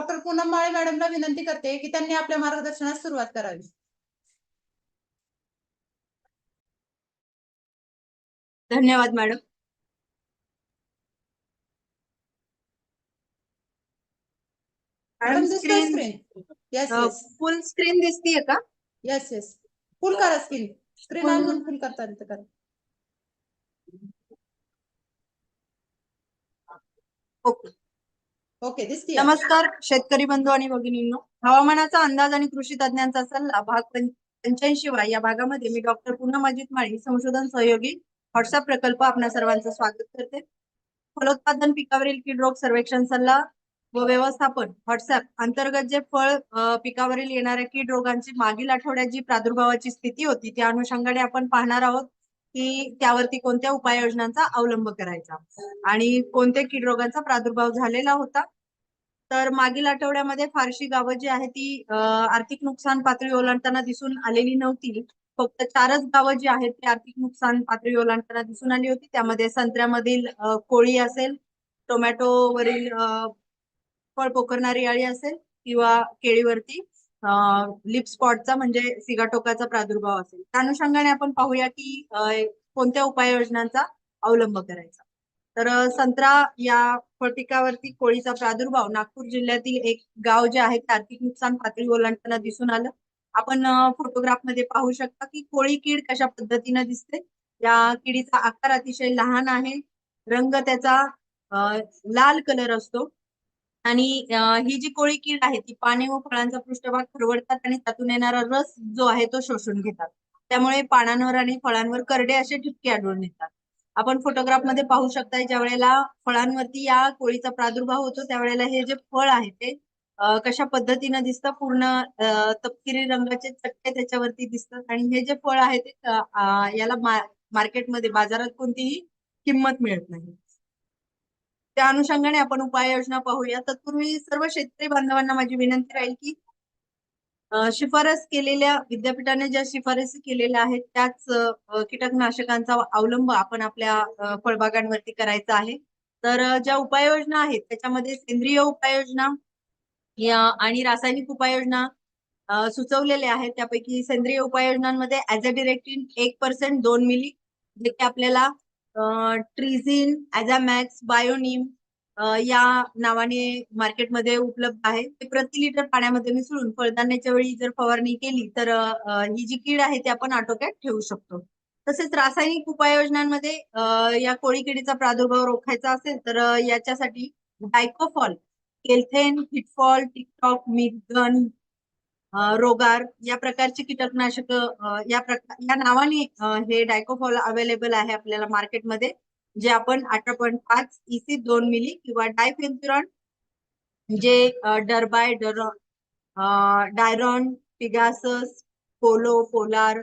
Doctor Poonam माळे मॅडमला विनंती करते की त्यांनी आपल्या मार्गदर्शनास सुरुवात करावी. धन्यवाद madam. Madam screen yes yes full screen दिसतीये का? येस येस फुल करा स्क्रीन स्क्रीन करून फुल करता येतं करा. ओके. ओके दिसते नमस्कार शेतकरी बंधू आणि भगिनींनो. हवामानाचा अंदाज आणि कृषी तज्ञांचा सल्ला भाग पंच्याऐंशी वा या भागामध्ये मी डॉक्टर पूनम अजित माळी संशोधन सहयोगी व्हॉट्सअप प्रकल्प आपणा सर्वांचं स्वागत करते. फलोत्पादन पिकावरील कीड रोग सर्वेक्षण सल्ला व व्यवस्थापन व्हॉट्सअप अंतर्गत जे फळ पिकावरील येणाऱ्या कीड रोगांची मागील आठवड्यात जी प्रादुर्भावाची स्थिती होती त्या अनुषंगाने आपण पाहणार आहोत. की त्यावरती कोणत्या उपाययोजनांचा अवलंब करायचा? आणि कोणत्या कीड रोगांचा प्रादुर्भाव झालेला होता? तर मागील आठवड्यामध्ये फारशी गावं जी आहे ती आर्थिक नुकसान पातळी ओलांडताना दिसून आलेली नव्हती. फक्त चारच गावं जी आहेत ती आर्थिक नुकसान पातळी ओलांडताना दिसून आली होती. त्यामध्ये संत्र्यामधील कोळी असेल टोमॅटोवरील फळ पोखरणारी अळी असेल किंवा केळीवरती लिप स्पॉटचा म्हणजे सिगाटोकाचा प्रादुर्भाव असेल. त्या अनुषंगाने आपण पाहूया की कोणत्या उपाययोजनांचा अवलंब करायचा. तर संत्रा या फळपिकावरती कोळीचा प्रादुर्भाव नागपूर जिल्ह्यातील एक गाव जे आहे आर्थिक नुकसान पातळी ओलांडताना दिसून आलं. आपण फोटोग्राफमध्ये पाहू शकता की कोळी कीड कशा पद्धतीनं दिसते? या किडीचा आकार अतिशय लहान आहे. रंग त्याचा लाल कलर असतो. आणि ही जी कोळी कीड आहे ती पाने व फळांचा पृष्ठभाग खरवडतात आणि त्यातून येणारा रस जो आहे तो शोषून घेतात. त्यामुळे पानांवर आणि फळांवर करडे असे ठिपके आढळून येतात. आपण फोटोग्राफमध्ये पाहू शकताय ज्या वेळेला फळांवरती या कोळीचा प्रादुर्भाव होतो त्यावेळेला हे जे फळ आहे ते कशा पद्धतीनं दिसतं? पूर्ण तपकिरी रंगाचे चट्टे त्याच्यावरती दिसतात आणि हे जे फळ आहे ते याला मार्केटमध्ये बाजारात कोणतीही किंमत मिळत नाही. त्या अनुषंगाने आपण उपाययोजना पाहूया. तत्पूर्वी सर्व शेतकरी बांधवांना माझी विनंती राहील की शिफारस केलेल्या विद्यापीठाने ज्या शिफारसी केलेल्या आहेत त्याच कीटकनाशकांचा अवलंब आपण आपल्या फळबागांवरती करायचा आहे. तर ज्या उपाययोजना आहेत त्याच्यामध्ये सेंद्रिय उपाययोजना या आणि रासायनिक उपाययोजना सुचवलेल्या आहेत. त्यापैकी सेंद्रिय उपाययोजनांमध्ये ॲझॅडिरेक्टिन एक पर्सेंट दोन मिली जे की आपल्याला ट्रिझिन ॲझॅमॅक्स बायोनिम या नावाने मार्केटमध्ये उपलब्ध आहे. ते प्रति लिटर पाण्यामध्ये मिसळून फळधान्याच्या वेळी जर फवारणी केली तर ही जी कीड आहे ती आपण आटोक्यात ठेवू शकतो. तसेच रासायनिक उपाययोजनांमध्ये या कोळी किडीचा प्रादुर्भाव रोखायचा असेल तर याच्यासाठी डायकोफॉल केल्थेन हिटफॉल टिकटॉक मिगन रोगार या प्रकारचे कीटकनाशक या प्रकार या नावाने हे डायकोफॉल अवेलेबल आहे आपल्याला मार्केटमध्ये जे आपण अठरा पॉईंट पाच इसी दोन मिली किंवा डायफेन्थ्युरॉन जे डरबाय डरॉन डायरॉन पिगासस पोलो पोलार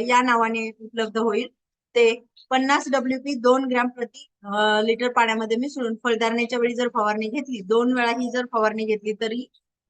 या नावाने उपलब्ध होईल. ते पन्नास डब्ल्यू पी दोन ग्रॅम प्रति लिटर पाण्यामध्ये मिसळून फळधारणेच्या वेळी जर फवारणी घेतली दोन वेळा ही जर फवारणी घेतली तरी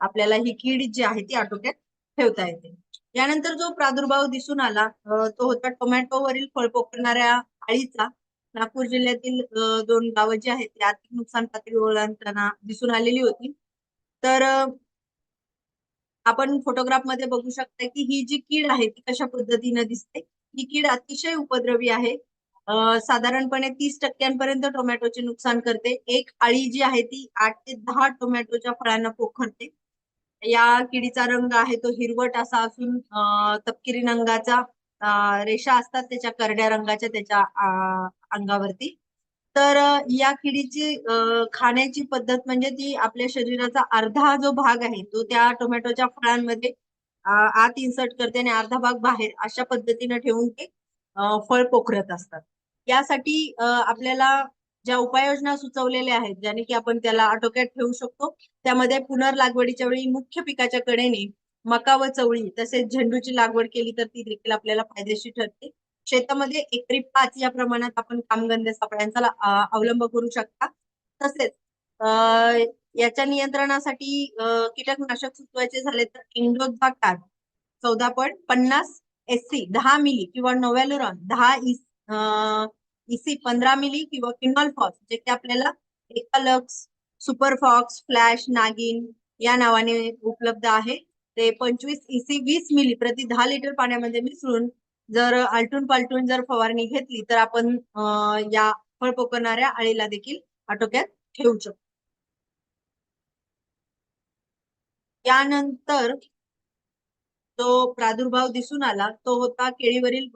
आपल्याला ही कीड जी आहे ती आटोक्यात ठेवता येते. यानंतर जो प्रादुर्भाव दिसून आला तो होता टोमॅटोवरील फळ पोखरणाऱ्या आळीचा नागपूर जिल्ह्यातील दोन गावं जी आहेत ती आर्थिक नुकसान पातळी ओलांडताना दिसून आलेली होती. तर आपण फोटोग्राफमध्ये बघू शकता की ही जी कीड आहे ती कशा पद्धतीने दिसते? ही कीड अतिशय उपद्रवी आहे. साधारणपणे तीस टक्क्यांपर्यंत टोमॅटोचे नुकसान करते. एक अळी जी आहे ती आठ ते दहा टोमॅटोच्या फळांना पोखरते. या किडीचा रंग आहे तो हिरवट असा असून तपकिरी रंगाचा रेषा असतात त्याच्या करड्या रंगाच्या त्याच्या अंगावरती. तर या किडीची खाण्याची पद्धत म्हणजे ती आपल्या शरीराचा अर्धा जो भाग आहे तो त्या टोमॅटोच्या फळांमध्ये आत इन्सर्ट करते आणि अर्धा भाग बाहेर अशा पद्धतीने ठेवून ते फळ पोखरत असतात. यासाठी आपल्याला ज्या उपाययोजना सुचवलेल्या आहेत ज्याने की आपण त्याला आटोक्यात ठेवू शकतो. त्यामध्ये पुनर्लागवडीच्या वेळी मुख्य पिकाच्या कडेने मका व चवळी तसेच झेंडूची लागवड केली तर ती देखील आपल्याला फायदेशीर ठरते. शेतामध्ये एकरी पाच या प्रमाणात आपण कामगंध सापळ्यांचा अवलंब करू शकता. तसेच याच्या नियंत्रणासाठी कीटकनाशक सुचवायचे झाले तर इंडोझाकार चौदा पॉईंट पन्नास एससी दहा मिली किंवा नोव्हॅलोरॉन दहा इस इसी पंधरा मिली किंवा किनॉल फॉक्स जे की आपल्याला एकालक्स सुपर फॉक्स फ्लॅश नागिन या नावाने उपलब्ध आहे. ते पंचवीस इसी वीस मिली प्रति दहा लिटर पाण्यामध्ये मिसळून जर आलटून पालटून जर फवारणी घेतली तर आपण या फळ पोकणाऱ्या अळीला देखील आटोक्यात ठेवू शकतो. यानंतर जो प्रादुर्भाव दिसून आला. तो होता केळीवरील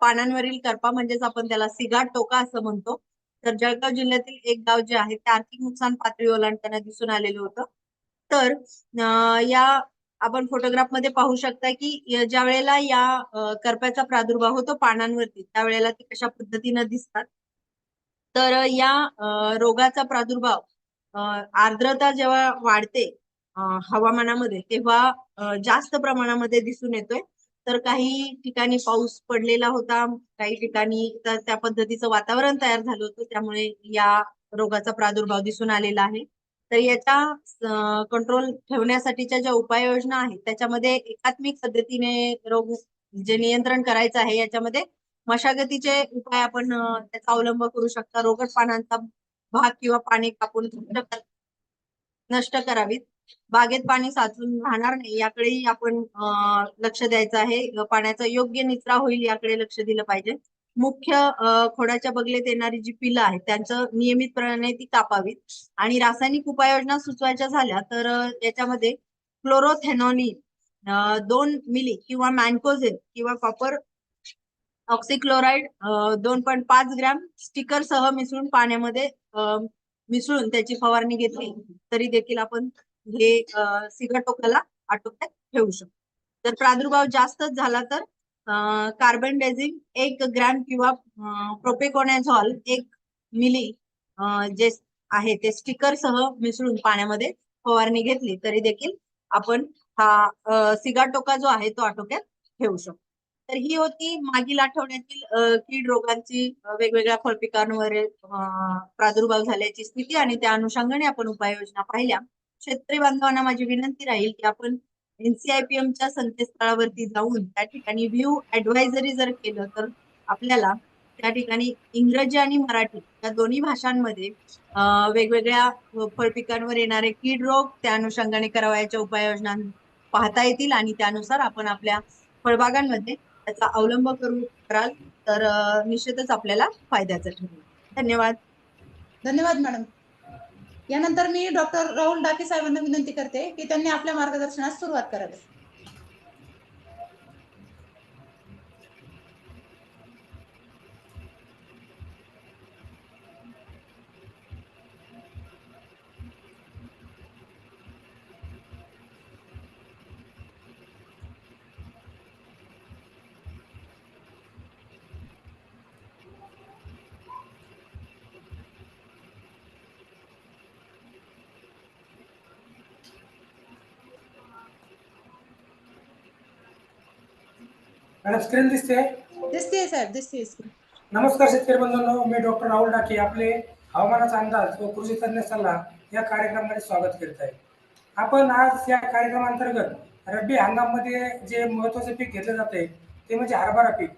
पानांवरील करपा म्हणजेच आपण त्याला सिगाट टोका असं म्हणतो. तर जळगाव जिल्ह्यातील एक गाव जे आहे ते आर्थिक नुकसान पातळी ओलांडताना दिसून आलेलं होतं. तर या आपण फोटोग्राफमध्ये पाहू शकता की ज्या वेळेला या करप्याचा प्रादुर्भाव होतो पानांवरती त्यावेळेला ते कशा पद्धतीनं दिसतात? तर या रोगाचा प्रादुर्भाव आर्द्रता जेव्हा वाढते हवामानामध्ये तेव्हा जास्त प्रमाणामध्ये दिसून येतोय. तर काही ठिकाणी पाऊस पडलेला होता काही ठिकाणी तर त्या पद्धतीचं वातावरण तयार झालं होतं. त्यामुळे या रोगाचा प्रादुर्भाव दिसून आलेला आहे. तर याचा कंट्रोल ठेवण्यासाठीच्या ज्या उपाययोजना आहेत त्याच्यामध्ये एकात्मिक पद्धतीने रोग जे नियंत्रण करायचं आहे याच्यामध्ये मशागतीचे उपाय आपण त्याचा अवलंब करू शकता. रोगट पानांचा भाग किंवा पाने कापून नष्ट करावीत. बागेत पाणी साचून राहणार नाही याकडेही आपण लक्ष द्यायचं आहे. पाण्याचा योग्य निचरा होईल याकडे लक्ष दिलं पाहिजे. मुख्य खोडाच्या बगलेत येणारी जी पिलं आहेत त्यांचं नियमितपणे ती कापावीत आणि रासायनिक उपाययोजना सुचवायच्या झाल्या तर याच्यामध्ये क्लोरोथेनॉनी दोन मिली किंवा मॅन्कोझेन किंवा कॉपर ऑक्सिक्लोराईड दोन पॉईंट पाच ग्रॅम स्टिकर सह मिसळून पाण्यामध्ये मिसळून त्याची फवारणी घेतली तरी देखील आपण हे सिगाटोकाला आटोक्यात ठेवू शकतो. जर प्रादुर्भाव जास्तच झाला तर कार्बन डेझिम एक ग्रॅम किंवा प्रोपेकोनॅझॉल एक मिली जे आहे ते स्टिकर सह मिसळून पाण्यामध्ये फवारणी घेतली तरी देखील आपण हा सिगाटोका जो आहे तो आटोक्यात ठेवू शकतो. तर ही होती मागील आठवड्यातील कीड रोगांची वेगवेगळ्या फळपिकांवर अ, प्रादुर्भाव झाल्याची स्थिती आणि त्या अनुषंगाने आपण उपाययोजना पाहिल्या. शेतकरी बांधवांना माझी विनंती राहील की आपण एनसीआयपीएमच्या च्या संकेतस्थळावरती जाऊन त्या ठिकाणी व्ह्यू ऍडवायझरी जर केलं तर आपल्याला त्या ठिकाणी इंग्रजी आणि मराठी या दोन्ही भाषांमध्ये वेगवेगळ्या फळपिकांवर येणारे कीड रोग त्या अनुषंगाने करावयाच्या उपाययोजना पाहता येतील आणि त्यानुसार आपण आपल्या फळबागांमध्ये त्याचा अवलंब करू कराल. तर निश्चितच आपल्याला फायद्याचं ठरेल. धन्यवाद. धन्यवाद मॅडम. यानंतर मी डॉक्टर राहुल डाके साहेबांना विनंती करते की त्यांनी आपल्या मार्गदर्शनास सुरुवात करावी. मॅडम स्क्रीन दिसते? दिसते साहेब दिसते नमस्कार शेतकरी बंधूंनो मी डॉक्टर राहुल डाके आपले हवामानाचा अंदाज व कृषी तज्ञ सल्ला या कार्यक्रमामध्ये स्वागत करीत आहे. आपण आज या कार्यक्रमांतर्गत रब्बी हंगाममध्ये जे महत्त्वाचे पीक घेतले जाते ते म्हणजे हरभरा पीक.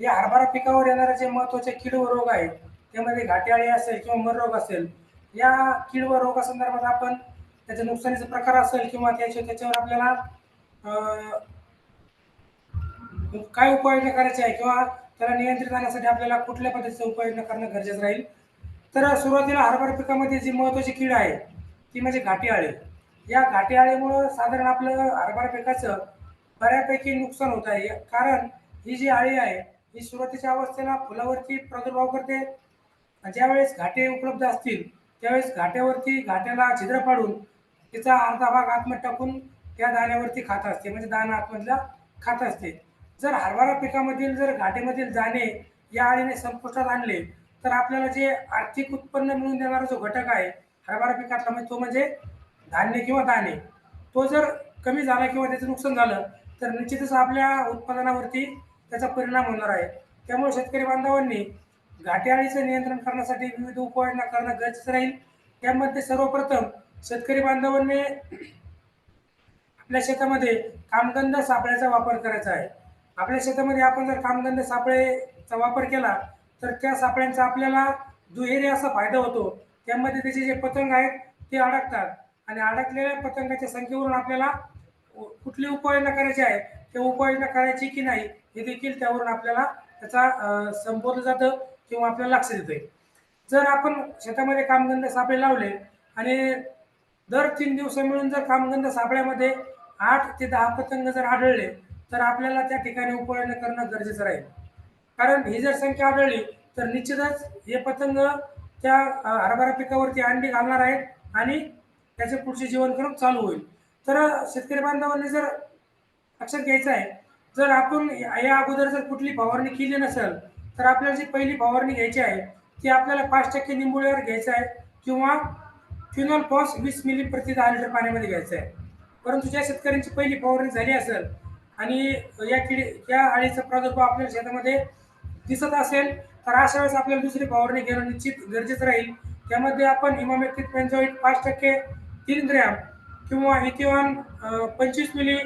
या हरभरा पिकावर येणारे जे महत्त्वाचे कीड व रोग आहेत त्यामध्ये घाटेआळी असेल किंवा मर रोग असेल या कीड व रोगासंदर्भात आपण त्याचे नुकसानीचे प्रकार असेल किंवा त्याच्या त्याच्यावर आपल्याला अं, काय उपाययोजना करायची आहे? किंवा त्याला नियंत्रित आणण्यासाठी आपल्याला कुठल्या पद्धतीचा उपाययोजना करणं गरजेचं राहील? तर सुरुवातीला हरभरा पिकामध्ये जी महत्वाची कीड आहे ती म्हणजे घाटी आळे या घाटीआळीमुळं साधारण आपलं हरभरा पिकाचं बऱ्यापैकी नुकसान होत आहे. कारण ही जी आळी आहे ही सुरुवातीच्या अवस्थेला फुलावरती प्रादुर्भाव करते. ज्यावेळेस घाटे उपलब्ध असतील त्यावेळेस घाट्यावरती घाट्याला छिद्र पाडून तिचा अर्धा भाग आतमध्ये टाकून त्या दाण्यावरती खात असते. म्हणजे दाणा आतमधला खात असते. जर हरभरा पिकामधील जर घाटेमधील जाणे या आळीने संपुष्टात आणले तर आपल्याला जे आर्थिक उत्पन्न मिळून देणारा जो घटक आहे हरभरा पिकातला म्हणजे तो म्हणजे धान्य किंवा दाणे तो जर कमी झाला किंवा त्याचं नुकसान झालं तर निश्चितच आपल्या उत्पादनावरती त्याचा परिणाम होणार आहे. त्यामुळे शेतकरी बांधवांनी घाटेआळीचं नियंत्रण करण्यासाठी विविध उपाययोजना करणं गरजेचं राहील. त्यामध्ये सर्वप्रथम शेतकरी बांधवांनी आपल्या शेतामध्ये कामगंध सापळ्याचा वापर करायचा आहे. आपल्या शेतामध्ये आपण जर कामगंध सापळेचा वापर केला तर त्या सापळ्यांचा आपल्याला दुहेरी असा फायदा होतो. त्यामध्ये त्याचे जे पतंग आहेत ते अडकतात. आणि अडकलेल्या पतंगाच्या संख्येवरून आपल्याला कुठली उपाययोजना करायची आहे ते उपाययोजना करायची की नाही हे देखील त्यावरून आपल्याला त्याचा संबोधलं जातं किंवा आपल्याला लक्ष देतं जर आपण शेतामध्ये कामगंध सापळे लावले आणि दर तीन दिवस मिळून जर कामगंध सापळ्यामध्ये आठ ते दहा पतंग जर आढळले तर आपल्याला त्या ठिकाणी उपाययोजना करणं गरजेचं राहील. कारण ही जर संख्या आढळली तर निश्चितच हे पतंग त्या हरभरा पिकावरती अंडी घालणार आहेत आणि त्याचे पुढचे जीवनक्रम चालू होईल. तर शेतकरी बांधवांनी जर लक्षात घ्यायचं आहे जर आपण या या अगोदर जर कुठली फवारणी केली नसेल तर आपल्याला जी पहिली फवारणी घ्यायची आहे ती आपल्याला पाच टक्के निंबोळीवर घ्यायचं आहे किंवा फ्युनॉल पॉस वीस मिली प्रति दहा लिटर पाण्यामध्ये घ्यायचं आहे. परंतु ज्या शेतकऱ्यांची पहिली फवारणी झाली असेल आणि या किडी या अळीचा प्रादुर्भाव आपल्या शेतामध्ये दिसत असेल तर अशा वेळेस आपल्याला दुसरी फवारणी घेणं निश्चित गरजेचं राहील. त्यामध्ये आपण इमामेक्टिक पेन्झॉईट पाच टक्के तीन ग्रॅम किंवा इथिवान पंचवीस मिली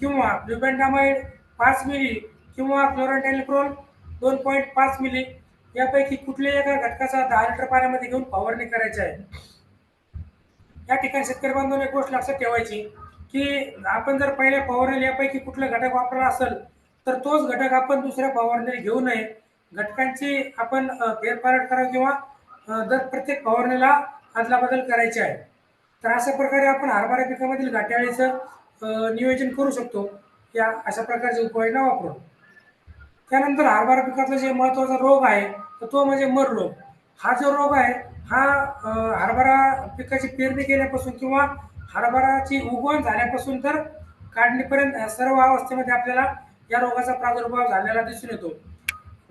किंवा ब्लुबेंडामाइड पाच मिली किंवा क्लोरांटायलिक्रोल दोन पॉईंट पाच मिली यापैकी कुठल्याही एका घटकाचा दहा लिटर पाण्यामध्ये घेऊन फवारणी करायची आहे. या ठिकाणी शेतकरी बांधवांनी एक गोष्ट लक्षात ठेवायची. की आपण जर पहिल्या फवारणीला यापैकी कुठला घटक वापरला असेल तर तोच घटक आपण दुसऱ्या फवारणीला घेऊ नये. घटकांची आपण अ, फेरफार करावी किंवा दर प्रत्येक फवारणीला अदलाबदल करायची आहे तर अशा प्रकारे आपण हरभरा पिकामधील घाट्याळीचं नियोजन करू शकतो. या अशा प्रकारचे उपाययोजना वापरून. त्यानंतर हरभरा पिकातला जे महत्त्वाचा रोग आहे तर तो म्हणजे मर रोग. हा जो रोग आहे हा हरभरा पिकाची पेरणी केल्यापासून किंवा हरभराची उगवण झाल्यापासून तर काढणीपर्यंत सर्व अवस्थेमध्ये आपल्याला या रोगाचा प्रादुर्भाव झालेला दिसून येतो.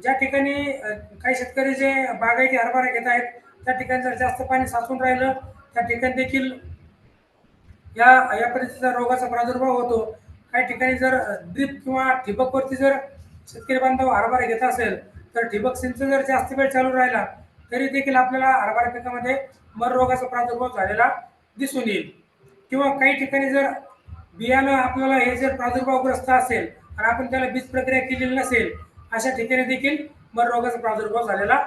ज्या ठिकाणी काही शेतकरी जे बागायती हरभरा घेत आहेत त्या ठिकाणी जर जास्त पाणी साचून राहिलं त्या ठिकाणी देखील या या पद्धतीचा रोगाचा प्रादुर्भाव होतो. काही ठिकाणी जर ड्रीप किंवा ठिबकवरती जर शेतकरी बांधव हरभरा घेत असेल तर ठिबक सिंचन जर जास्त वेळ चालू राहिला तरी देखील आपल्याला हरभरा पिकामध्ये मर रोगाचा प्रादुर्भाव झालेला दिसून येईल. किंवा काही ठिकाणी जर बियाणं आपल्याला हे जर प्रादुर्भावग्रस्त असेल आणि आपण त्याला बीज प्रक्रिया केलेली नसेल अशा ठिकाणी देखील मर रोगाचा प्रादुर्भाव झालेला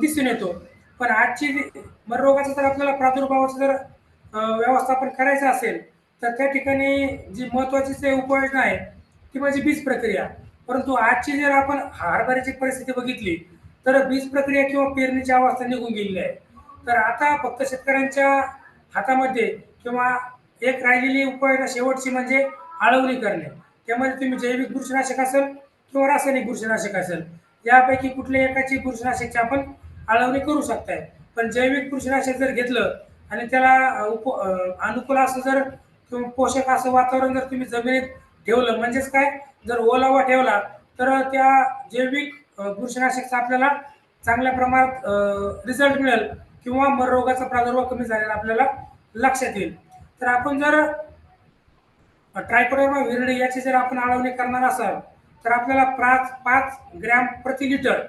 दिसून येतो. पण आजची जी- मर रोगाचा जर आपल्याला प्रादुर्भावाचं जर व्यवस्थापन करायचं असेल तर त्या ठिकाणी जी महत्त्वाची जे उपाययोजना आहे ती म्हणजे बीज प्रक्रिया. परंतु आजची जर आपण हरभऱ्याची परिस्थिती बघितली तर बीज प्रक्रिया किंवा पेरणीची अवस्था निघून गेलेली आहे. तर आता फक्त शेतकऱ्यांच्या हातामध्ये किंवा एक राहिलेली उपाययोजना शेवटची म्हणजे आळवणी करणे. त्यामध्ये तुम्ही जैविक बुरशीनाशक असेल किंवा रासायनिक बुरशीनाशक असेल यापैकी कुठल्याही एकाची बुरशीनाशकची आपण आळवणी करू शकताय. पण जैविक बुरशीनाशक जर घेतलं आणि त्याला उप अनुकूल असं जर किंवा पोषक असं वातावरण जर तुम्ही जमिनीत ठेवलं म्हणजेच काय? जर ओलावा ठेवला तर त्या जैविक बुरशीनाशकचा आपल्याला चांगल्या प्रमाणात रिझल्ट मिळेल किंवा मर रोगाचा प्रादुर्भाव कमी झालेला आपल्याला लक्षात येईल. तर आपण जर ट्रायकोडर्मा विरडे याची जर आपण आळवणी करणार असाल तर आपल्याला पाच पाच ग्रॅम प्रति लिटर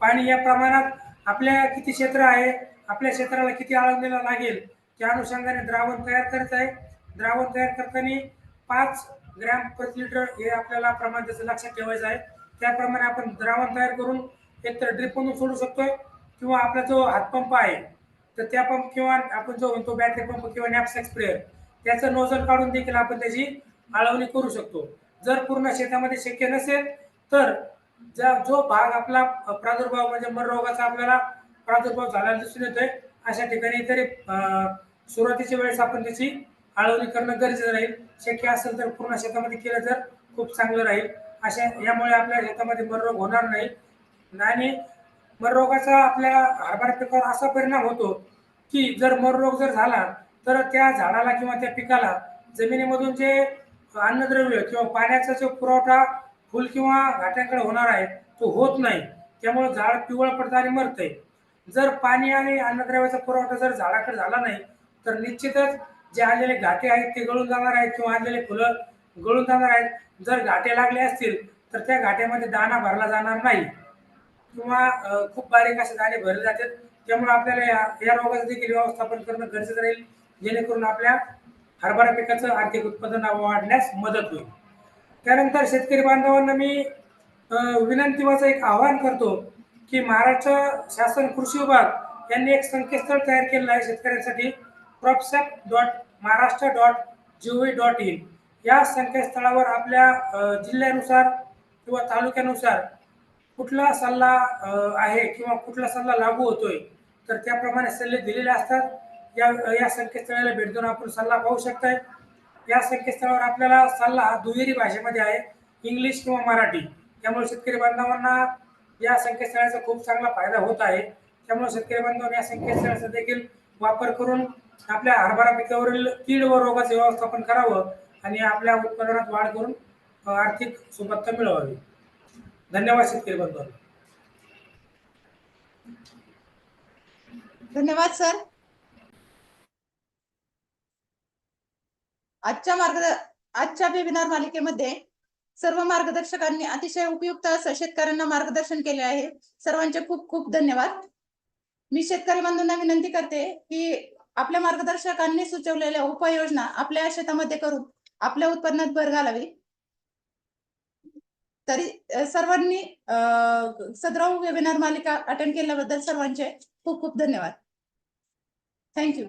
पाणी या प्रमाणात आपल्या किती क्षेत्र आहे आपल्या क्षेत्राला किती आळवणीला लागेल त्या अनुषंगाने द्रावण तयार करत आहे. द्रावण तयार करताना पाच ग्रॅम प्रति लिटर हे आपल्याला प्रमाण त्याचं लक्षात ठेवायचं आहे. त्याप्रमाणे आपण द्रावण तयार करून एकतर ड्रिपमधून सोडू शकतोय किंवा आपला जो हातपंप आहे तर त्या पंप किंवा आपण जो म्हणतो बॅटरी पंप किंवा नॅपसॅक स्प्रेअर त्याचं नोझल काढून देखील आपण त्याची आळवणी करू शकतो. जर पूर्ण शेतामध्ये शक्य नसेल तर ज्या जो भाग आपला प्रादुर्भाव म्हणजे मर रोगाचा आपल्याला प्रादुर्भाव झालेला दिसून येतोय अशा ठिकाणी तरी सुरुवातीच्या वेळेस आपण त्याची आळवणी करणं गरजेचं राहील. शक्य असेल तर पूर्ण शेतामध्ये केलं तर खूप चांगलं राहील. अशा यामुळे आपल्या शेतामध्ये मर रोग होणार नाही. आणि मर रोगाचा आपल्या हरभरा पिकावर असा परिणाम होतो की जर मर रोग जर झाला तर त्या झाडाला किंवा त्या पिकाला जमिनीमधून जे अन्नद्रव्य किंवा पाण्याचा जो पुरवठा फुल किंवा घाट्यांकडे होणार आहे तो होत नाही. त्यामुळे झाड पिवळं पडतं आणि मरतंय. जर पाणी आणि अन्नद्रव्याचा पुरवठा जर झाडाकडे झाला नाही तर निश्चितच जे आलेले घाटे आहेत ते गळून जाणार आहेत किंवा आलेले फुलं गळून जाणार आहेत. जर घाटे लागले असतील तर त्या घाट्यामध्ये दाणा भरला जाणार नाही. किंवा खूप बारीक असे दाणे भरले जातात. त्यामुळे आपल्याला या या रोगाचं देखील व्यवस्थापन करणं गरजेचं राहील. जेणेकरून आपल्या हरभरा पिकाचं आर्थिक उत्पादन वाढण्यास मदत होईल. त्यानंतर शेतकरी बांधवांना मी विनंतीवाचं एक आवाहन करतो की महाराष्ट्र शासन कृषी विभाग यांनी एक संकेतस्थळ तयार केलेलं आहे शेतकऱ्यांसाठी. Cropsap dot Maharashtra dot G O V dot in या संकेतस्थळावर आपल्या जिल्ह्यानुसार किंवा तालुक्यानुसार कुठला सल्ला आहे किंवा कुठला सल्ला लागू होतोय तर त्याप्रमाणे सल्ले दिलेले असतात. या या संकेतस्थळाला भेट देऊन आपण सल्ला पाहू शकताय. या संकेतस्थळावर आपल्याला सल्ला हा दुहेरी भाषेमध्ये आहे इंग्लिश किंवा मराठी. त्यामुळे शेतकरी बांधवांना या संकेतस्थळाचा खूप चांगला फायदा होत आहे. त्यामुळे शेतकरी बांधव या संकेतस्थळाचा देखील वापर करून आपल्या हरभरा पिकावरील कीड व रोगाचे व्यवस्थापन करावं आणि आपल्या उत्पादनात वाढ करून आर्थिक सुबत्ता मिळवावी. धन्यवाद शेतकरी बांधवांना धन्यवाद सर. आजच्या मार्ग आजच्या वेबिनार मालिकेमध्ये सर्व मार्गदर्शकांनी अतिशय उपयुक्त असं शेतकऱ्यांना मार्गदर्शन केले आहे. सर्वांचे खूप खूप धन्यवाद. मी शेतकरी बंधूंना विनंती करते की आपल्या मार्गदर्शकांनी सुचवलेल्या उपाययोजना आपल्या शेतामध्ये करून आपल्या उत्पन्नात भर घालावी. तरी सर्वांनी सदराव वेबिनार मालिका अटेंड केल्याबद्दल सर्वांचे खूप खूप धन्यवाद. थँक्यू